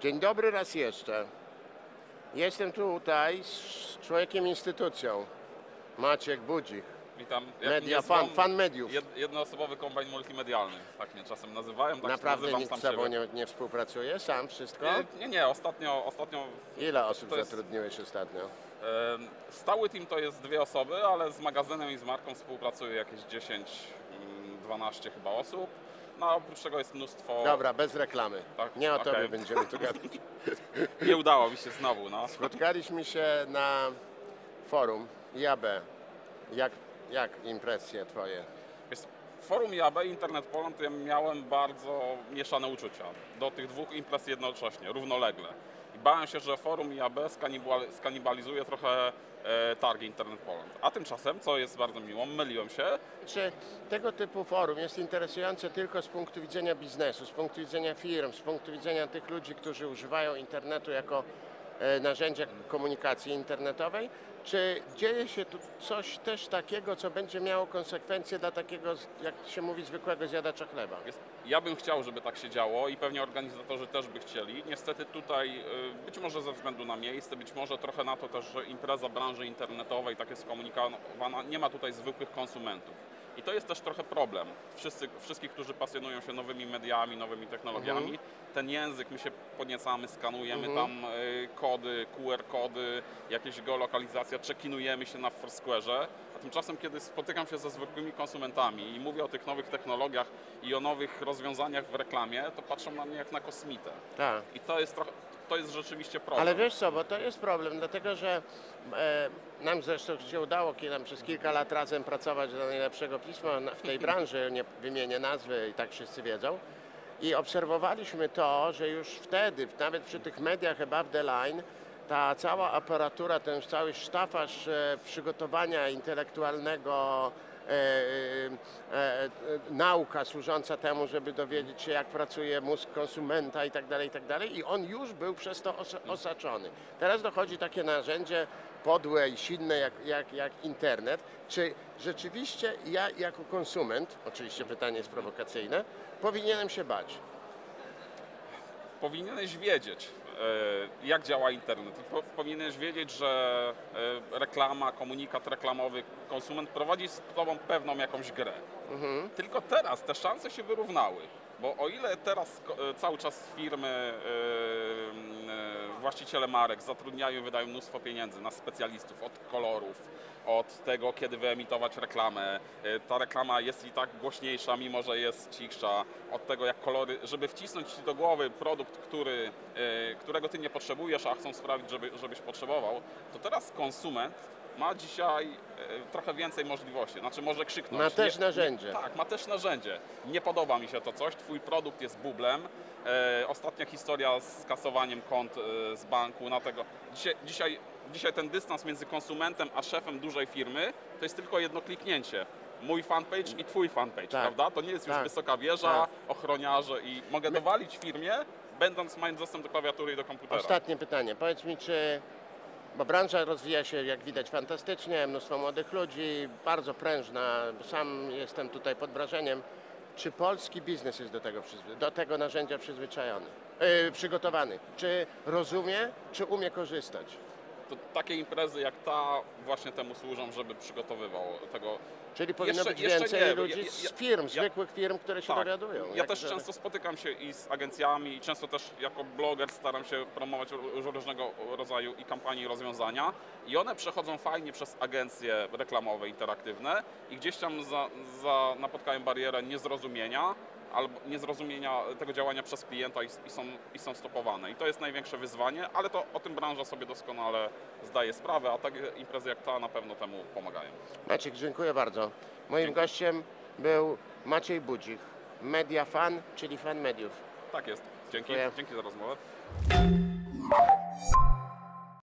Dzień dobry raz jeszcze. Jestem tutaj z człowiekiem instytucją. Maciek Budzik. Witam. Media mnie fan, zwą- fan mediów. Jed, jednoosobowy kombajn multimedialny, tak mnie czasem nazywają, tak Naprawdę nazywam nikt sam z sobą siebie. nie, nie współpracuje? Sam wszystko? Nie, nie, nie, ostatnio, ostatnio Ile osób To jest- zatrudniłeś ostatnio? em, stały team to jest dwie osoby, ale z magazynem i z marką współpracuje jakieś 10, mm, 12 chyba osób. No oprócz tego jest mnóstwo... Dobra, bez reklamy. Tak, Nie o okej. tobie będziemy tu gadać. Nie udało mi się znowu, no. Spotkaliśmy się na forum IAB. Jak, jak impresje twoje? Jest Forum IAB i Internet Poland ja miałem bardzo mieszane uczucia do tych dwóch imprez jednocześnie, równolegle. I bałem się, że Forum IAB skanibal- skanibalizuje trochę e, targi Internet Poland. A tymczasem, co jest bardzo miło, myliłem się. Czy tego typu forum jest interesujące tylko z punktu widzenia biznesu, z punktu widzenia firm, z punktu widzenia tych ludzi, którzy używają internetu jako narzędzia komunikacji internetowej? Czy dzieje się tu coś też takiego, co będzie miało konsekwencje dla takiego, jak się mówi, zwykłego zjadacza chleba? Ja bym chciał, żeby tak się działo i pewnie organizatorzy też by chcieli. Niestety tutaj, y, być może ze względu na miejsce, być może trochę na to też, że impreza branży internetowej tak jest skomunikowana, nie ma tutaj zwykłych konsumentów. I to jest też trochę problem. Wszyscy, wszystkich, którzy pasjonują się nowymi mediami, nowymi technologiami, ten język my się podniecamy, skanujemy tam y, kody, QR kody, jakieś geolokalizacja, czekinujemy się na Foursquare'ze, tymczasem kiedy spotykam się ze zwykłymi konsumentami i mówię o tych nowych technologiach i o nowych rozwiązaniach w reklamie, to patrzą na mnie jak na kosmitę. Tak. I to jest trochę, to jest rzeczywiście problem. Ale wiesz co, bo to jest problem, dlatego że e, nam zresztą się udało kiedy nam przez kilka lat razem pracować do najlepszego pisma na- w tej branży, nie wymienię nazwy i tak wszyscy wiedzą. I obserwowaliśmy to, że już wtedy, nawet przy tych mediach above the line, ta cała aparatura, ten cały sztafaż e, przygotowania intelektualnego, e, e, nauka służąca temu, żeby dowiedzieć się, jak pracuje mózg konsumenta i tak dalej, i tak. I on już był przez to os osaczony. Teraz dochodzi takie narzędzie podłe i silne jak, jak, jak internet. Czy rzeczywiście ja jako konsument, oczywiście pytanie jest prowokacyjne, powinienem się bać? Powinieneś wiedzieć, e, jak działa internet. Powinieneś wiedzieć, że e, reklama, komunikat reklamowy, konsument prowadzi z tobą pewną jakąś grę. Tylko teraz te szanse się wyrównały. Bo o ile teraz e, cały czas firmy, właściciele marek zatrudniają i wydają mnóstwo pieniędzy na specjalistów od kolorów, od tego, kiedy wyemitować reklamę. E, Ta reklama jest i tak głośniejsza, mimo że jest cichsza. Od tego, jak kolory, żeby wcisnąć ci do głowy produkt, który, e, którego ty nie potrzebujesz, a chcą sprawić, żeby, żebyś potrzebował, to teraz konsument ma dzisiaj e, trochę więcej możliwości. Znaczy może krzyknąć. Ma też narzędzie. tak, ma też narzędzie. Nie podoba mi się to coś, twój produkt jest bublem. E, ostatnia historia z kasowaniem kont e, z banku na tego. Dzisiaj, dzisiaj, dzisiaj ten dystans między konsumentem a szefem dużej firmy to jest tylko jedno kliknięcie. Mój fanpage i twój fanpage, Tak. prawda? To nie jest już Tak. wysoka wieża, Tak. ochroniarze i mogę dowalić firmie, będąc mając dostęp do klawiatury i do komputera. Ostatnie pytanie. Powiedz mi, czy. Bo branża rozwija się, jak widać, fantastycznie, mnóstwo młodych ludzi, bardzo prężna. Sam jestem tutaj pod wrażeniem. Czy polski biznes jest do tego, do tego narzędzia przyzwyczajony, yy, przygotowany? Czy rozumie, czy umie korzystać? To takie imprezy jak ta właśnie temu służą, żeby przygotowywał tego. Czyli powinno Jeszcze- być więcej nie, ludzi ja- z firm, ja- zwykłych firm, które się Tak. dowiadują. Ja też to- często spotykam się i z agencjami i często też jako bloger staram się promować ró- różnego rodzaju i kampanii i rozwiązania i one przechodzą fajnie przez agencje reklamowe, interaktywne i gdzieś tam za, za, napotkają barierę niezrozumienia albo niezrozumienia tego działania przez klienta i, i, są, i są stopowane. I to jest największe wyzwanie, ale to o tym branża sobie doskonale zdaje sprawę, a takie imprezy jak ta na pewno temu pomagają. Maciek, dziękuję bardzo. Moim gościem był Maciej Budzik, media fan, czyli fan mediów. Tak jest. Dzięki, Dziękuję. dzięki za rozmowę.